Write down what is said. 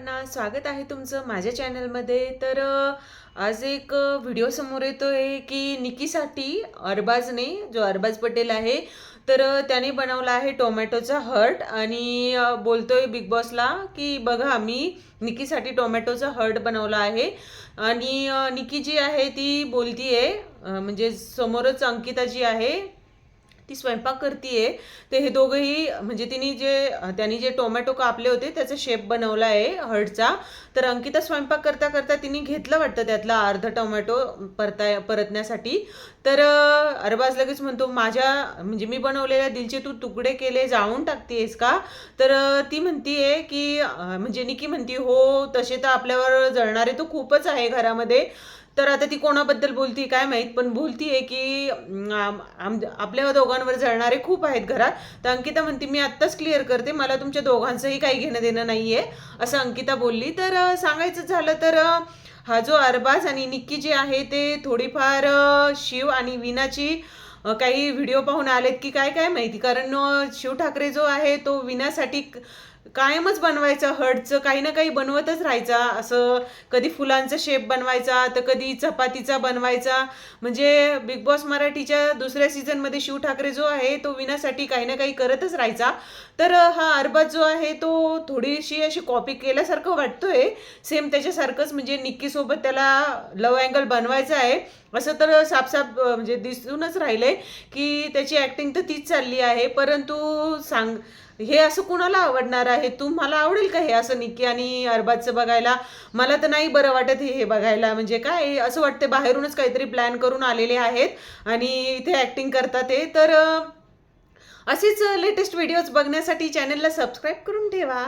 सर्वांना स्वागत आहे तुमचं माझ्या चॅनलमध्ये. तर आज एक व्हिडिओ समोर येतो आहे की निकीसाठी अरबाजने जो अरबाज पटेल आहे तर त्याने बनवला आहे टोमॅटोचा हर्ट. आणि बोलतोय बिग बॉसला की बघा मी निकीसाठी टोमॅटोचा हर्ट बनवला आहे. आणि निकी जी आहे ती बोलतीये आहे म्हणजे समोरच अंकिता जी आहे ती स्वयंपाक करतीये. ते हे दोघंही म्हणजे तिने जे त्यांनी जे टोमॅटो कापले होते त्याचा शेप बनवला आहे हळदचा तर अंकिता स्वयंपाक करता करता तिने घेतलं वाटतं त्यातला अर्ध टोमॅटो परताय परतण्यासाठी. तर अरबाज लगेच म्हणतो माझ्या म्हणजे मी बनवलेल्या दिलचे तू तुकडे केले जाळून टाकतेस का? तर ती म्हणतीये की म्हणजे निकी म्हणती हो तसे तर आपल्यावर जळणारे तो खूपच आहे घरामध्ये. तर आता ती कोणाबद्दल बोलती काय माहीत पण बोलतीये की आपल्या दोघांवर जळणारे खूप आहेत घरात. तर अंकिता म्हणते मी आत्ताच क्लिअर करते मला तुमच्या दोघांचंही काही घेणं देणं नाहीये असं अंकिता बोलली. तर सांगायचं झालं तर हा जो अरबाज आणि निक्की जे आहे ते थोडीफार शिव आणि विनाची काही व्हिडिओ पाहून आलेत की काय काय माहिती? कारण शिव ठाकरे जो आहे तो विनासाठी कायमच बनवायचा हर्टचं काही ना काही बनवतच राहायचा. असं कधी फुलांचा शेप बनवायचा तर कधी चपातीचा बनवायचा. म्हणजे बिग बॉस मराठीच्या दुसऱ्या सीझनमध्ये शिव ठाकरे जो आहे तो विनासाठी काही ना काही करतच राहायचा. तर हा अरबाज जो आहे तो थोडीशी अशी कॉपी केल्यासारखं वाटतोय. सेम त्याच्यासारखंच म्हणजे निक्कीसोबत त्याला लव अँगल बनवायचा आहे. असं तर सापसाप म्हणजे दिसूनच राहिलंय की त्याची ॲक्टिंग तर तीच चालली आहे. परंतु सांग हे असं कुणाला आवडणार आहे. तुम्हाला आवडेल का हे असं निक्की आणि अरबाजचं बघायला? मला तर नाही बरं वाटत हे बघायला. म्हणजे काय असं वाटते बाहेरूनच काहीतरी प्लॅन करून आलेले आहेत आणि इथे ॲक्टिंग करतात ते. तर असेच लेटेस्ट व्हिडिओज बघण्यासाठी चॅनलला सबस्क्राईब करून ठेवा.